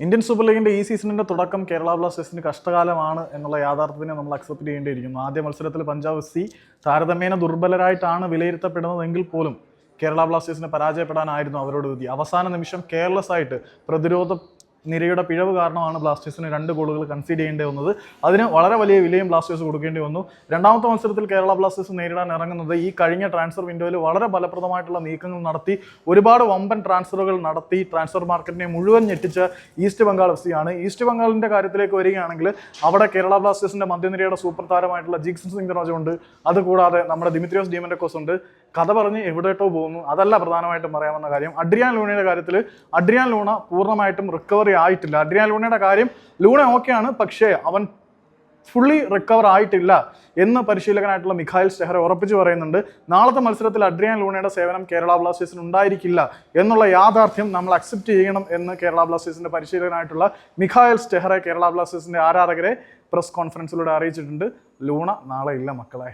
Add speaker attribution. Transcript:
Speaker 1: Indian super ലീഗിന്റെ ഈ സീസണിന്റെ തുടക്കം കേരള ബ്ലാസ്റ്റേഴ്സിന് കഷ്ടകാലമാണ് എന്നുള്ള യാഥാർത്ഥ്യത്തിനെ നമ്മൾ അക്സെപ്റ്റ് ചെയ്യേണ്ടിയിരിക്കുന്നു ആദ്യ മത്സരത്തിൽ പഞ്ചാബ് എഫ് സി താരതമ്യേന ദുർബലരായിട്ടാണ് വിലയിരുത്തപ്പെടുന്നതെങ്കിൽ പോലും കേരള ബ്ലാസ്റ്റേഴ്സിനെ പരാജയപ്പെടാനായിരുന്നു അവരോട് വിധി. അവസാന നിമിഷം കെയർലെസ് ആയിട്ട് പ്രതിരോധ നിരയുടെ പിഴവ് കാരണമാണ് ബ്ലാസ്റ്റേഴ്സിന് രണ്ട് ഗോളുകൾ കൺസീഡ് ചെയ്യേണ്ടി വന്നത്. അതിന് വളരെ വലിയ വിലയും ബ്ലാസ്റ്റേഴ്സ് കൊടുക്കേണ്ടി വന്നു. രണ്ടാമത്തെ മത്സരത്തിൽ കേരള ബ്ലാസ്റ്റേഴ്സ് നേരിടാൻ ഇറങ്ങുന്നത് ഈ കഴിഞ്ഞ ട്രാൻസ്ഫർ വിൻഡോയിൽ വളരെ ഫലപ്രദമായിട്ടുള്ള നീക്കങ്ങൾ നടത്തി ഒരുപാട് വമ്പൻ ട്രാൻസ്ഫറുകൾ നടത്തി ട്രാൻസ്ഫർ മാർക്കറ്റിനെ മുഴുവൻ ഞെട്ടിച്ച ഈസ്റ്റ് ബംഗാൾ എഫ് ആണ്. ഈസ്റ്റ് ബംഗാളിന്റെ കാര്യത്തിലേക്ക് വരികയാണെങ്കിൽ അവിടെ കേരള ബ്ലാസ്റ്റേഴ്സിന്റെ മധ്യനിരയുടെ സൂപ്പർ താരമായിട്ടുള്ള ജിക്സൺ സിംഗ് ഉണ്ട്. അതുകൂടാതെ നമ്മുടെ ദിമിത്രിയോസ് ഡീമൻഡക്കോസ് ഉണ്ട്. കഥ പറഞ്ഞ് എവിടേട്ടോ പോകുന്നു. അതല്ല പ്രധാനമായിട്ടും പറയാമെന്ന കാര്യം. അഡ്രിയാൻ ലൂണയുടെ കാര്യത്തിൽ അഡ്രിയാൻ ലൂണ പൂർണമായിട്ടും റിക്കവറി ആയിട്ടില്ല. അഡ്രിയാൻ ലൂണയുടെ കാര്യം ലൂണ ഓക്കെയാണ് പക്ഷേ അവൻ ഫുള്ളി റിക്കവർ ആയിട്ടില്ല എന്ന് പരിശീലകനായിട്ടുള്ള മിഖായിൽ സ്റ്റെഹർ ഉറപ്പിച്ചു പറയുന്നുണ്ട്. നാളത്തെ മത്സരത്തിൽ അഡ്രിയാൻ ലൂണയുടെ സേവനം കേരള ബ്ലാസ്റ്റേഴ്സിന് ഉണ്ടായിരിക്കില്ല എന്നുള്ള യാഥാർത്ഥ്യം നമ്മൾ അക്സെപ്റ്റ് ചെയ്യണം എന്ന് കേരള ബ്ലാസ്റ്റേഴ്സിന്റെ പരിശീലകനായിട്ടുള്ള മിഖായൽ സ്റ്റെഹറെ കേരള ബ്ലാസ്റ്റേഴ്സിന്റെ ആരാധകരെ പ്രസ് കോൺഫറൻസിലൂടെ അറിയിച്ചിട്ടുണ്ട്. ലൂണ നാളെ ഇല്ല മക്കളെ.